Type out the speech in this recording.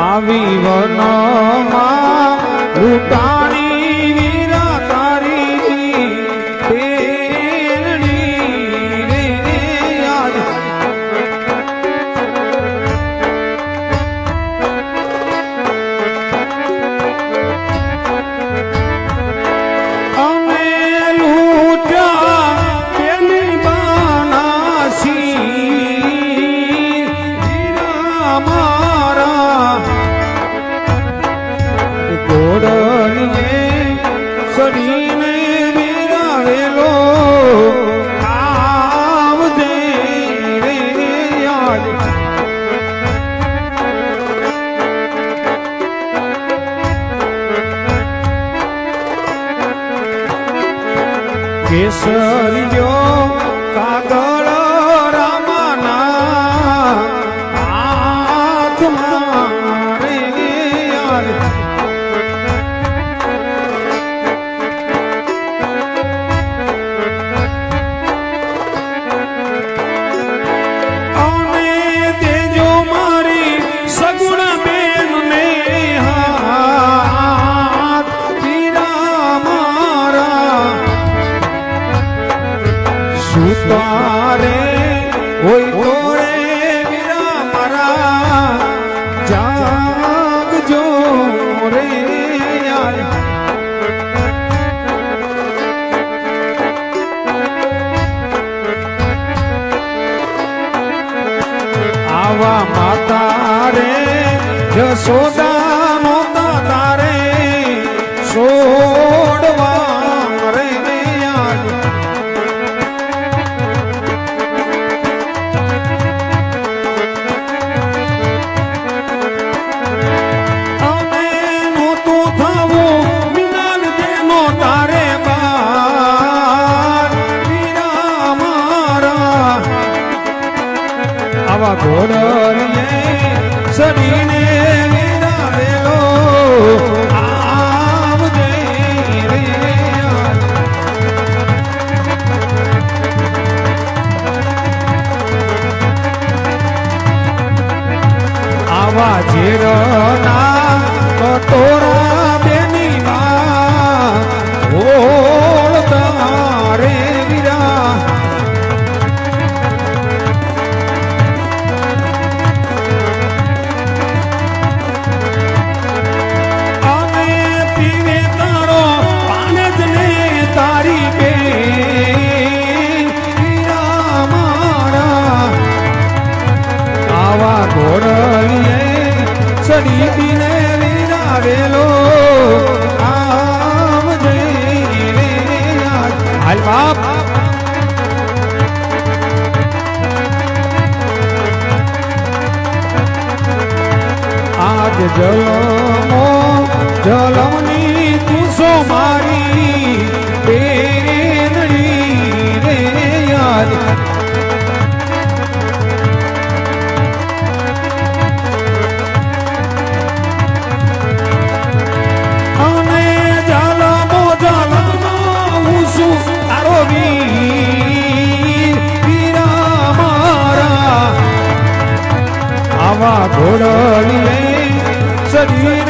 આવી વનમાં લૂંટાણી વીરા તારી પેરણી કેસરિયો કાગળ સુતારે હોય તોરે વીરા મારા. જાગજો રે આવા માતા રે જશોદા આવા ઘોડલીએ સડીને રે આવા ઝેરના કટોરા ચડીને વિરાવેલો આવજે રે યાદ. હાલ બાપ. આજ જલમો જલમની તુસો મારી. Marina.